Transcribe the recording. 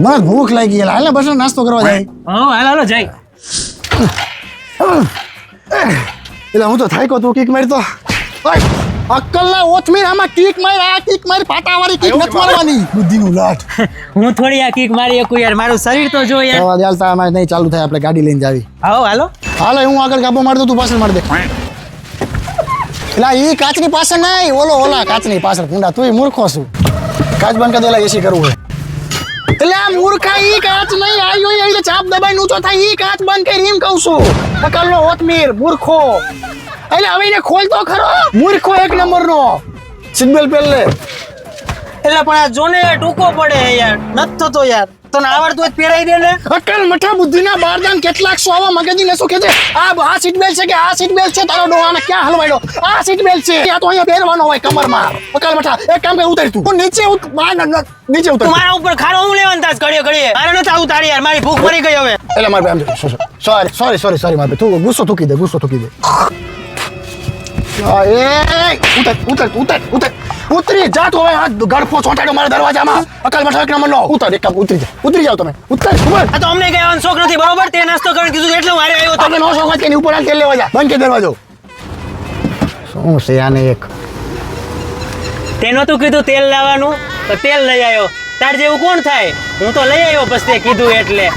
મને ભૂખ લાગી ગયેલા હાલ ને બસ નાસ્તો કરવા જાય. હા હાલ હાલો જાય. એટલે હું તો થાક્યો તું કીક મારી તો. અક્કલના ઓથમીર આમાં કીક માર આ કીક માર પાટાવાળી કીક નથી મારવાની. બુદ્ધિનું લાટ હું થોડી આ કિક મારી એકું યાર. મારું શરીર તો જો યાર. અવાજ હાલતા અમારે નહીં ચાલુ થાય આપણે ગાડી લઈને જાવી. આવો હાલો. હાલે હું આગળ કાબો મારતો તું પાછળ મારી દે. એટલે ઈ કાચની પાછળ નહીં. ઓલો ઓલા કાચની પાછળ. કુંડા તું મૂર્ખો છું. કાચ બંધ કરી દેલા એસી કરવું હોય. એટલે આ મૂર્ખા ઈ કાચ નહીં આવ્યો એટલે ચાપ દબાઈ ઊંચો થાય ઈ કાચ બંધ કરી એમ કહું છું. અકલનો ઓતમીર મૂર્ખો. એટલે હવે એને ખોલ તો ખરો. મૂર્ખો એક નંબરનો. સિગ્નલ પહેલે. એટલે પણ આ જોને ટૂંકો પડે યાર. નથી થતો યાર. તને આવડતું તો પહેરાઈ દે ને. અકલ મઠા બુદ્ધિના બારદાન કેટલાક સો આવા મગજની શું કે છે આ આ સીટ બેલ્ટ છે કે આ સીટ બેલ્ટ છે? તારો ડોહાને ક્યાં હલવાડ્યો? આ સીટ બેલ્ટ છે. આ તો અહીંયા પહેરવાનો હોય કમરમાં. અકલ મઠા એક કામ કે ઉતરી તું. નીચે નીચે ઉતર. મારા ઉપર ખાડો હું લેવાનું તાસ ઘડીએ ઘડીએ? મારે નતા ઉતારી તારી યાર મારી ભૂખ મરી ગઈ હવે. એટલે મારે આમ સોરી સોરી સોરી સોરી મારે તું ગુસ્સો થૂકી દે ગુસ્સો થૂકી દે. ઉતર ઉતર ઉતર ઉતર. ઉતરી જા તો હવે ગળફો ચોંટાડ્યો મારા દરવાજામાં અકાલમાં ઠોક નંબર લો. ઉતર એક ઉતરી જા. ઉતરી જાવ તમે. ઉતર ઉપર આ તો અમને કઈ અનશોક નથી બરોબર? તે નાસ્તો કરીને કીધું એટલે મારે આવ્યો તમે નો શોખ તેની ઉપર તેલ લેવા જા. બંધ કે દરવાજો શું છે આને એક? તેનો તું કીધું તેલ લાવવાનું? તો તેલ લઈ આવ્યો. તાર જેવું કોણ થાય? હું તો લઈ આવ્યો પછી કીધું એટલે.